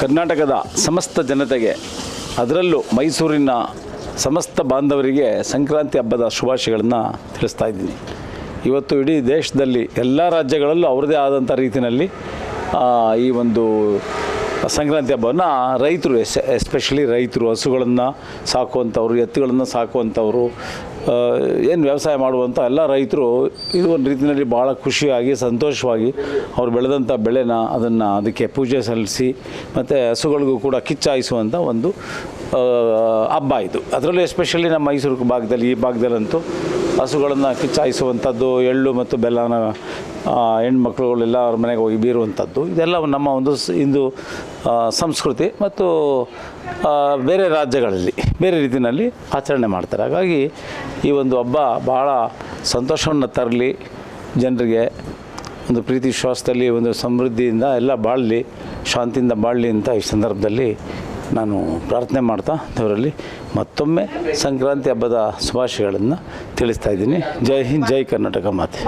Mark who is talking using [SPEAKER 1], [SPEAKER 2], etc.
[SPEAKER 1] ಕರ್ನಾಟಕದ ಸಮಸ್ತ ಜನತೆಗೆ, ಅದರಲ್ಲೂ ಮೈಸೂರಿನ ಸಮಸ್ತ ಬಾಂಧವರಿಗೆ ಸಂಕ್ರಾಂತಿ ಹಬ್ಬದ ಶುಭಾಶಯಗಳನ್ನು ತಿಳಿಸ್ತಾ ಇದ್ದೀನಿ. ಇವತ್ತು ಇಡೀ ದೇಶದಲ್ಲಿ ಎಲ್ಲ ರಾಜ್ಯಗಳಲ್ಲೂ ಅವ್ರದ್ದೇ ಆದಂಥ ರೀತಿಯಲ್ಲಿ ಈ ಒಂದು ಸಂಕ್ರಾಂತಿ ಹಬ್ಬವನ್ನು ರೈತರು, ಎಸ್, ಎಸ್ಪೆಷಲಿ ರೈತರು, ಹಸುಗಳನ್ನು ಸಾಕುವಂಥವ್ರು, ಎತ್ತುಗಳನ್ನು ಸಾಕುವಂಥವ್ರು ಏನು ವ್ಯವಸಾಯ ಮಾಡುವಂಥ ಎಲ್ಲ ರೈತರು ಇದು ಒಂದು ರೀತಿಯಲ್ಲಿ ಭಾಳ ಖುಷಿಯಾಗಿ, ಸಂತೋಷವಾಗಿ ಅವ್ರು ಬೆಳೆದಂಥ ಬೆಳೆನ ಅದನ್ನು ಅದಕ್ಕೆ ಪೂಜೆ ಸಲ್ಲಿಸಿ ಮತ್ತು ಹಸುಗಳಿಗೂ ಕೂಡ ಕಿಚ್ಚಾಯಿಸುವಂಥ ಒಂದು ಹಬ್ಬ ಇದು ಅದರಲ್ಲೂ ಎಸ್ಪೆಷಲಿ ನಮ್ಮ ಮೈಸೂರು ಭಾಗದಲ್ಲಿ, ಈ ಭಾಗದಲ್ಲಂತೂ ಹಸುಗಳನ್ನು ಕಿಚ್ಚಾಯಿಸುವಂಥದ್ದು, ಎಳ್ಳು ಮತ್ತು ಬೆಲ್ಲನ ಹೆಣ್ಮಕ್ಳುಗಳೆಲ್ಲ ಅವ್ರ ಮನೆಗೆ ಹೋಗಿ ಬೀರುವಂಥದ್ದು, ಇದೆಲ್ಲ ನಮ್ಮ ಒಂದು ಇಂದು ಸಂಸ್ಕೃತಿ ಮತ್ತು ಬೇರೆ ರಾಜ್ಯಗಳಲ್ಲಿ, ಬೇರೆ ರೀತಿಯಲ್ಲಿ ಆಚರಣೆ ಮಾಡ್ತಾರೆ. ಹಾಗಾಗಿ ಈ ಒಂದು ಹಬ್ಬ ಭಾಳ ಸಂತೋಷವನ್ನು ತರಲಿ, ಜನರಿಗೆ ಒಂದು ಪ್ರೀತಿ, ವಿಶ್ವಾಸದಲ್ಲಿ, ಒಂದು ಸಮೃದ್ಧಿಯಿಂದ ಎಲ್ಲ ಬಾಳಲಿ, ಶಾಂತಿಯಿಂದ ಬಾಳಲಿ ಅಂತ ಈ ಸಂದರ್ಭದಲ್ಲಿ ನಾನು ಪ್ರಾರ್ಥನೆ ಮಾಡ್ತಾ ದೇವರಲ್ಲಿ ಮತ್ತೊಮ್ಮೆ ಸಂಕ್ರಾಂತಿ ಹಬ್ಬದ ಶುಭಾಶಯಗಳನ್ನು ತಿಳಿಸ್ತಾ ಇದ್ದೀನಿ. ಜೈ ಹಿಂದ್, ಜೈ ಕರ್ನಾಟಕ ಮಾತೆ.